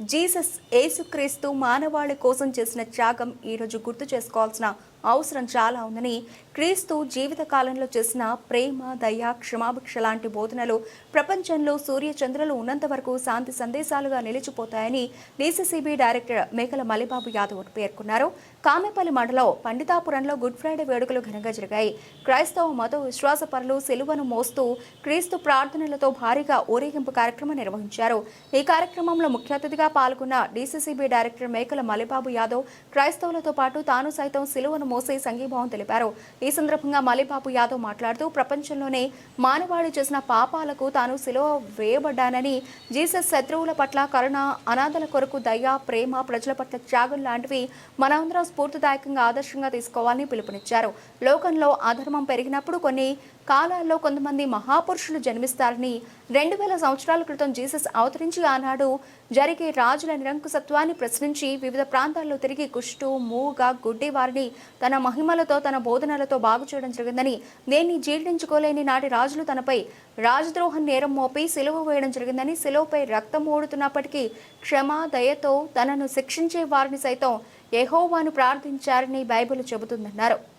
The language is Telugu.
జీసస్ ఏసుక్రీస్తు మానవాళి కోసం చేసిన త్యాగం ఈరోజు గుర్తు చేసుకోవాల్సిన అవసరం చాలా ఉందని క్రీస్తు జీవిత కాలంలో చేసిన ప్రేమ దయ క్షమాభిక్ష లాంటి బోధనలు ప్రపంచంలో సూర్య చంద్రులు ఉన్నంత వరకు శాంతి సందేశాలుగా నిలిచిపోతాయని డీసీసీబీ డైరెక్టర్ మేకల మలిబాబు యాదవ్ పేర్కొన్నారు. కామెపల్లి మండలం పండితాపురంలో గుడ్ ఫ్రైడే వేడుకలు ఘనంగా జరిగాయి. క్రైస్తవ మత విశ్వాసపరులు సెలువను మోస్తూ క్రీస్తు ప్రార్థనలతో భారీగా ఊరేగింపు కార్యక్రమం నిర్వహించారు. ఈ కార్యక్రమంలో ముఖ్య అతిథిగా పాల్గొన్న డీసీసీబీ డైరెక్టర్ మేకల మలిబాబు యాదవ్ క్రైస్తవులతో పాటు తాను సైతం సిలువను మోసే సంఘీభావం తెలిపారు. ఈ సందర్భంగా మలిబాబు యాదవ్ మాట్లాడుతూ ప్రపంచంలోనే మానవాళి చేసిన పాపాలకు తాను సిలువ వేయబడ్డానని జీసస్ శత్రువుల పట్ల కరుణ అనాథల కొరకు దయ ప్రేమ ప్రజల పట్ల త్యాగం లాంటివి మనందరం స్ఫూర్తిదాయకంగా ఆదర్శంగా తీసుకోవాలని పిలుపునిచ్చారు. లోకంలో అధర్మం పెరిగినప్పుడు కొన్ని కాలాల్లో కొంతమంది మహాపురుషులు జన్మిస్తారని రెండు వేల సంవత్సరాల క్రితం జీసస్ అవతరించి ఆనాడు జరిగే రాజుల నిరంకుశత్వాన్ని ప్రశ్నించి వివిధ ప్రాంతాల్లో తిరిగి కుష్టు మూగ గుడ్డి వారిని తన మహిమలతో తన బోధనలతో బాగు చేయడం జరిగిందని దేన్ని జీర్ణించుకోలేని నాటి రాజులు తనపై రాజద్రోహం నేరం మోపి సిలువ వేయడం జరిగిందని సిలువపై రక్తం ఓడుతున్నప్పటికీ క్షమ దయతో తనను శిక్షించే వారిని సైతం ఎహోవాను ప్రార్థించారని బైబిల్ చెబుతుందన్నారు.